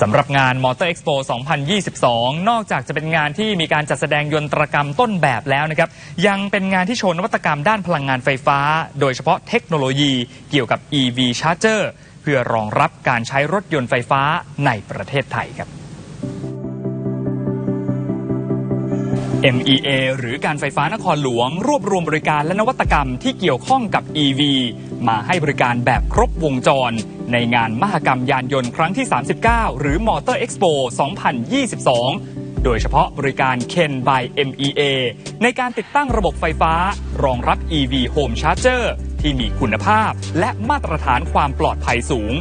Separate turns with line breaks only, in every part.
สำหรับงาน Motor Expo 2022 นอกจากจะเป็นงานที่มีการจัดแสดงยนตรกรรมต้นแบบแล้วนะครับ ยังเป็นงานที่โชว์นวัตกรรมด้านพลังงานไฟฟ้า โดยเฉพาะเทคโนโลยีเกี่ยวกับ EV Charger เพื่อรองรับการใช้รถยนต์ไฟฟ้าในประเทศไทยครับ MEA หรือการไฟฟ้านครหลวง รวบรวมบริการและนวัตกรรมที่เกี่ยวข้องกับ EV มาให้บริการแบบครบวงจร ในงานมหกรรมยานยนต์ครั้งที่ 39 หรือ Motor Expo 2022 โดยเฉพาะบริการ Ken by MEA ในการติดตั้งระบบไฟฟ้า รองรับ EV Home Charger ที่มีคุณภาพและมาตรฐานความปลอดภัยสูง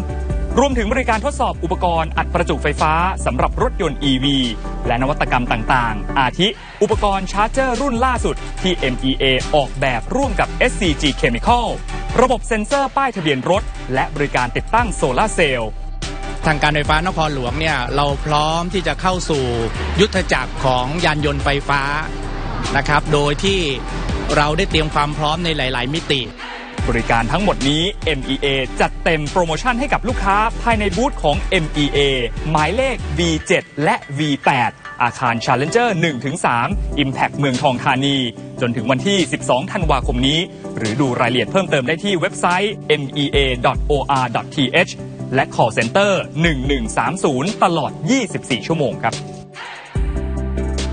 รวมถึงบริการทดสอบอุปกรณ์อัดประจุไฟฟ้าสำหรับรถยนต์ EV และนวัตกรรมต่างๆ อาทิ อุปกรณ์ชาร์จเจอร์รุ่นล่าสุดที่ MEA ออกแบบร่วมกับ SCG Chemical ระบบเซ็นเซอร์ป้ายทะเบียนรถ และบริการติดตั้งโซลาเซลล์
ทางการไฟฟ้านครหลวงเนี่ยเราพร้อมที่จะเข้าสู่ยุทธจักรของยานยนต์ไฟฟ้านะครับ โดยที่เราได้เตรียมความพร้อมในหลาย ๆ มิติ
บริการทั้งหมดนี้ MEA จัดเต็มโปรโมชั่นให้กับลูกค้าภายในบูธของ MEA หมายเลข V7 และ V8 อาคาร Challenger 1-3 Impact เมืองทองธานี จนถึงวันที่ 12 ธันวาคมนี้ หรือดูรายละเอียดเพิ่มเติมได้ที่เว็บไซต์ mea.or.th และ call center 1130 ตลอด 24 ชั่วโมงครับ